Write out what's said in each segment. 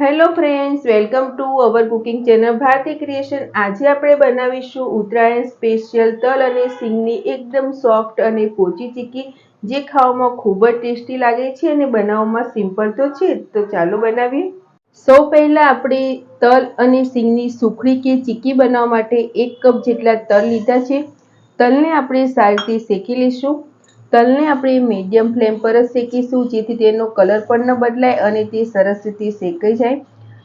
Hello friends welcome to our cooking channel Bharati creation આજે આપણે બનાવીશું ઉત્તરાયણ સ્પેશિયલ તલ અને સિંગની એકદમ સોફ્ટ અને પોચી ચીકી, જે ખાવામાં ખૂબ જ ટેસ્ટી લાગે છે અને બનાવવામાં સિમ્પલ તો છે તો ચાલો બનાવીએ. સૌ પહેલાં આપણે તલ અને સિંગની સુખડી કે ચીકી બનાવવા માટે એક કપ જેટલા તલ લીધા છે. તલને આપણે સારી રીતે શેકી લઈશું તલને આપણે મીડિયમ ફ્લેમ પર જ શેકીશું, જેથી તેનો કલર પણ ન બદલાય અને તે સરસ રીતે શેકાઈ જાય.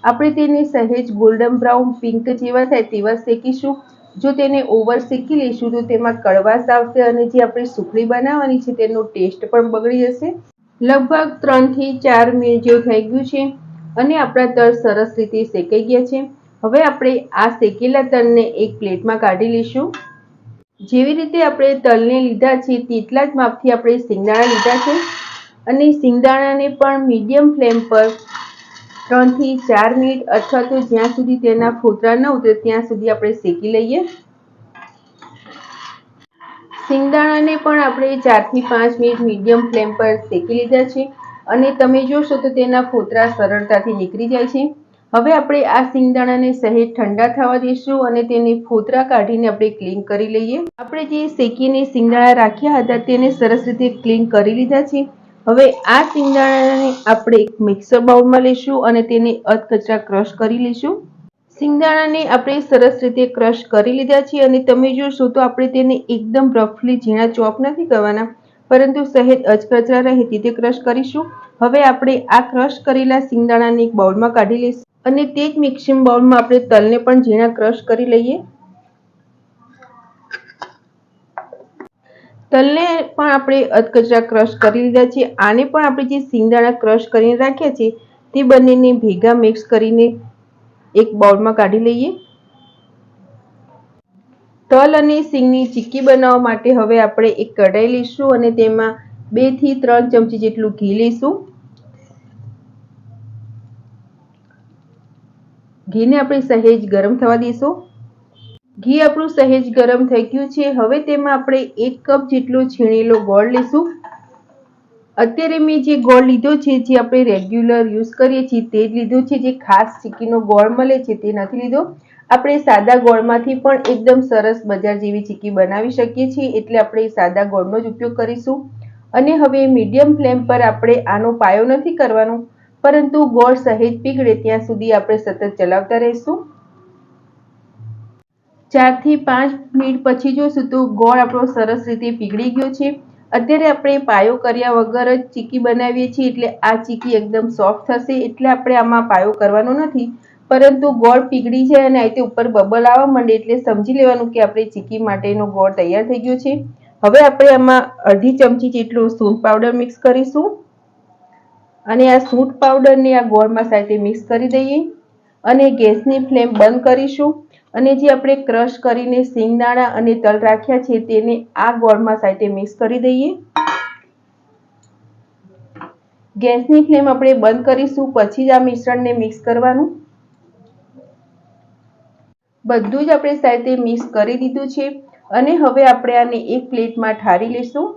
આપણે તેને સહેજ ગોલ્ડન બ્રાઉન પિંક જેવા થાય તેવા શેકીશું. જો તેને ઓવર શેકી લઈશું, તો તેમાં કડવાશ આવશે અને જે આપણે સુખડી બનાવવાની છે, તેનો ટેસ્ટ પણ બગડી જશે. લગભગ ત્રણથી ચાર મિનિટ જેવું થઈ ગયું છે અને આપણા તલ સરસ રીતે શેકાઈ ગયા છે. હવે આપણે આ શેકેલા તલને એક પ્લેટમાં કાઢી લઈશું. જેવી રીતે આપણે તલને લીધા છે, તેટલા જ માપથી આપણે સિંગદાણા લીધા છે. અને સિંગદાણાને પણ મીડિયમ ફ્લેમ પર ત્રણથી ચાર મિનિટ અથવા તો જ્યાં સુધી તેના ફોતરા ન ઉતરે, ત્યાં સુધી આપણે શેકી લઈએ. સિંગદાણાને પણ આપણે ચારથી પાંચ મિનિટ મીડિયમ ફ્લેમ પર શેકી લીધા છે. અને તમે જોશો તો તેના ફોતરા સરળતાથી નીકળી જાય છે. હવે આપણે આ સિંગદાણાને સહેજ ઠંડા થવા દઈશું અને તેને ફોતરા કાઢીને આપણે ક્લીન કરી લઈએ. આપણે જે શેકીને સિંગદાણા રાખ્યા હતા તેને સરસ રીતે ક્લીન કરી લીધા છે. હવે આ સિંગદાણાને આપણે એક મિક્સર બાઉલમાં લઈશું અને તેને અધકચરા ક્રશ કરી લઈશું. સિંગદાણાને આપણે સરસ રીતે ક્રશ કરી લીધા છે અને તમે જોશો તો આપણે તેને એકદમ રફલી ઝીણા ચોપ નથી કરવાના, પરંતુ સહેજ અચકચરા રહે તે ક્રશ કરીશું. હવે આપણે આ ક્રશ કરેલા સિંગદાણાને એક બાઉલમાં કાઢી લઈશું. અને તે જ મિક્સિંગ બાઉલમાં આપણે તલને પણ ઝીણા ક્રશ કરી લઈએ. તલને પણ આપણે અધકચરા ક્રશ કરી લીધા છે. આને પણ આપણે જે સિંગદાણા ક્રશ કરીને રાખ્યા છે, તે બંનેને ભેગા મિક્સ કરીને એક બાઉલમાં કાઢી લઈએ. તલ અને સિંગની ચીક્કી બનાવવા માટે હવે આપણે એક કઢાઈ લઈશું અને તેમાં બેથી ત્રણ ચમચી જેટલું ઘી લઈશું. ઘીને આપણે સહેજ ગરમ થવા દઈશું. ઘી આપણું સહેજ ગરમ થઈ ગયું છે. હવે તેમાં આપણે એક કપ જેટલો છીણેલો ગોળ લઈશું. અત્યારે મેં જે ગોળ લીધો છે, જે આપણે રેગ્યુલર યુઝ કરીએ છીએ, તે જ લીધો છે. જે ખાસ ચીકીનો ગોળ મળે છે, તે નથી લીધો. આપણે સાદા ગોળમાંથી પણ એકદમ સરસ બજાર જેવી ચીકી બનાવી શકીએ છીએ, એટલે આપણે સાદા ગોળનો જ ઉપયોગ કરીશું. અને હવે મીડિયમ ફ્લેમ પર આપણે આનો પાયો નથી કરવાનો. પરંતુ ગોળ સહેજ પીગળે ત્યાં સુધી આપણે સતત ચલાવતા રહીશું. ચારથી પાંચ મિનિટ પછી જોશું તો ગોળ આપણો સરસ રીતે પીગળી ગયો છે, અત્યારે આપણે પાયો કર્યા વગર જ ચીકી બનાવીએ છીએ એટલે આ ચીકી એકદમ સોફ્ટ થશે એટલે આપણે આમાં પાયો કરવાનો નથી, પરંતુ ગોળ પીગળી જાય અને આ ઉપર બબલ આવવા માંડે એટલે સમજી લેવાનું કે આપણે ચીકી માટેનો ગોળ તૈયાર થઈ ગયો છે. હવે આપણે આમાં અડધી ચમચી જેટલું સૂંઠ પાવડર મિક્સ કરીશું. અને આ સૂટ પાવડરને આ ગોળમાં સાથે મિક્સ કરી દઈએ અને ગેસની ફ્લેમ બંધ કરીશું અને જે આપણે ક્રશ કરીને સિંગદાણા અને તલ રાખ્યા છે તેને આ ગોળમાં સાથે મિક્સ કરી દઈએ. ગેસની ફ્લેમ આપણે બંધ કરીશું, પછી જ આ મિશ્રણને મિક્સ કરવાનું. બધું જ આપણે સાથે મિક્સ કરી દીધું છે અને હવે આપણે આને એક પ્લેટમાં ઠારી લઈશું.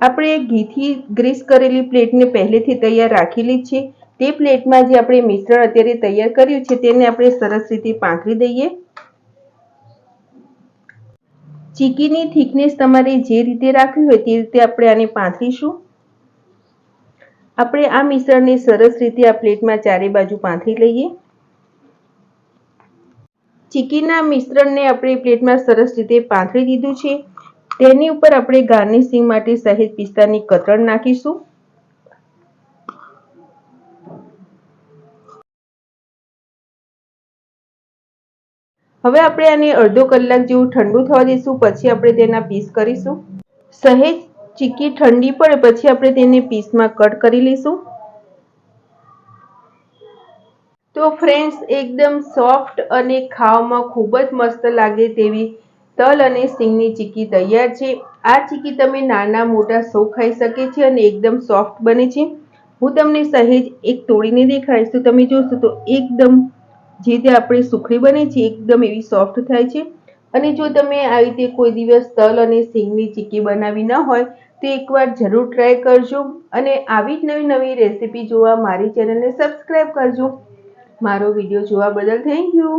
આપણે ઘીથી ગ્રીસ કરેલી પ્લેટને પહેલેથી તૈયાર રાખેલી છે. તે પ્લેટમાં જે આપણે મિશ્રણ અત્યારે તૈયાર કર્યું છે તેને આપણે સરસ રીતે પાંથરી દઈએ. ચીકીની થિકનેસ તમારે જે રીતે રાખવી હોય તે રીતે આપણે આને પાંથરીશું. આપણે આ મિશ્રણને સરસ રીતે આ પ્લેટમાં ચારે બાજુ પાંથરી લઈએ. ચીકીના મિશ્રણને આપણે પ્લેટમાં સરસ રીતે પાંથરી દીધું છે. તેની ઉપર આપણે ગાર્નિશિંગ માટે સહેજ પિસ્તાની કતરણ નાખીશું. હવે આપણે આને અડધો કલાક જેવું ઠંડુ થવા દઈશું પછી આપણે તેના પીસ કરીશું. સહેજ ચીકી ઠંડી પડે, પછી આપણે તેને પીસમાં કટ કરી લઈશું. તો ફ્રેન્ડ્સ એકદમ સોફ્ટ અને ખાવામાં ખૂબ જ મસ્ત લાગે તેવી તલ અને સિંગની ચીકી તૈયાર છે. આ ચીકી તમે નાના મોટા સૌ ખાઈ શકે છે અને એકદમ સોફ્ટ બને છે. હું તમને સહેજ એક તોડીને દેખાડીશ. તો તમે જોશો તો એકદમ જે તે આપણી સુખડી બને છે, એકદમ એવી સોફ્ટ થાય છે. અને જો તમે આવી રીતે કોઈ દિવસ તલ અને સિંગની ચીકી બનાવી ન હોય, તો એકવાર જરૂર ટ્રાય કરજો. અને આવી જ નવી નવી રેસીપી જોવા મારી ચેનલને સબસ્ક્રાઈબ કરજો. મારો વીડિયો જોવા બદલ થેન્ક યુ.